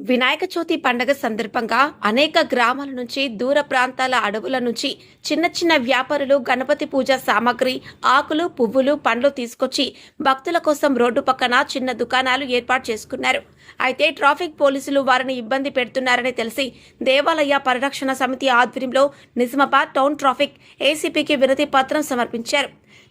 వినాయక చవితి పండగ సందర్భంగా అనేక గ్రామాల నుంచి దూర ప్రాంతాల అడవుల నుంచి చిన్న చిన్న వ్యాపారులు గణపతి పూజ సామాగ్రి ఆకులు పువ్వులు పండ్లు తీసుకొచ్చి భక్తుల కోసం రోడ్డు పక్కన చిన్న దుకాణాలు ఏర్పాటు చేసుకున్నారు. అయితే ట్రాఫిక్ పోలీసులు వారిని ఇబ్బంది పెడుతున్నారని తెలిసి దేవాలయ పరిరక్షణ సమితి ఆధ్వర్యంలో నిజామాబాద్ టౌన్ ట్రాఫిక్ ఏసీపీకి వినతి పత్రం సమర్పించారు.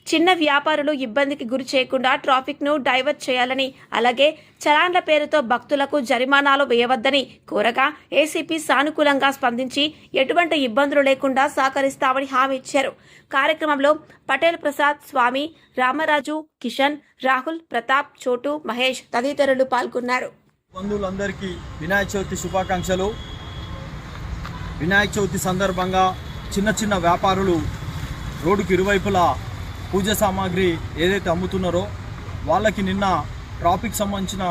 చిన్న వ్యాపారులు ఇబ్బందికి గురి చేయకుండా ట్రాఫిక్ను డైవర్ట్ చేయాలని అలాగే చలాన్ల పేరుతో భక్తులకు జరిమానాలు వేయవద్దని కోరగా ఏసీపీ సానుకూలంగా స్పందించి ఎటువంటి ఇబ్బందులు లేకుండా సహకరిస్తామని హామీ ఇచ్చారు. కార్యక్రమంలో పటేల్ ప్రసాద్ స్వామి రామరాజు కిషన్ రాహుల్ ప్రతాప్ చోటు మహేష్ తదితరులు పాల్గొన్నారు. బంధువులందరికీ వినాయక చవితి శుభాకాంక్షలు. వినాయక చవితి సందర్భంగా చిన్న చిన్న వ్యాపారులు రోడ్డుకి ఇరువైపులా పూజ సామాగ్రి ఏదైతే అమ్ముతున్నారో వాళ్ళకి నిన్న ట్రాఫిక్ సంబంధించిన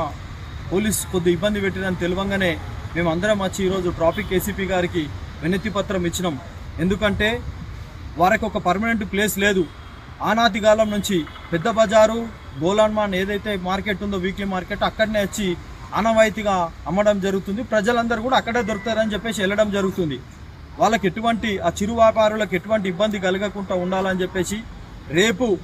పోలీస్ కొద్ది ఇబ్బంది పెట్టినని తెలియంగానే మేము అందరం వచ్చి ఈరోజు ట్రాఫిక్ ఏసీపీ గారికి వినతి పత్రం ఇచ్చినాం. ఎందుకంటే వారికి ఒక పర్మనెంట్ ప్లేస్ లేదు. ఆనాటి కాలం నుంచి పెద్ద బజారు గోలాన్మాన్ ఏదైతే మార్కెట్ ఉందో వీక్లీ మార్కెట్ అక్కడనే వచ్చి ఆనవాయితీగా అమ్మడం జరుగుతుంది. ప్రజలందరూ కూడా అక్కడే దొరుకుతారని చెప్పేసి వెళ్ళడం జరుగుతుంది. వాళ్ళకి ఎటువంటి ఆ చిరు వ్యాపారులకు ఎటువంటి ఇబ్బంది కలగకుండా ఉండాలని చెప్పేసి రేపు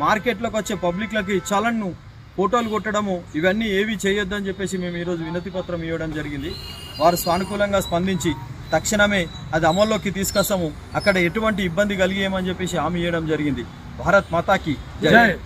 మార్కెట్లోకి వచ్చే పబ్లిక్లకి చలన్ను ఫోటోలు కొట్టడము ఇవన్నీ ఏవి చేయొద్దని చెప్పేసి మేము ఈరోజు వినతి పత్రం ఇవ్వడం జరిగింది. వారు సానుకూలంగా స్పందించి తక్షణమే అది అమల్లోకి తీసుకొస్తాము. అక్కడ ఎటువంటి ఇబ్బంది కలిగేయమని చెప్పేసి హామీ ఇవ్వడం జరిగింది. భారత్ మాతాకి జై.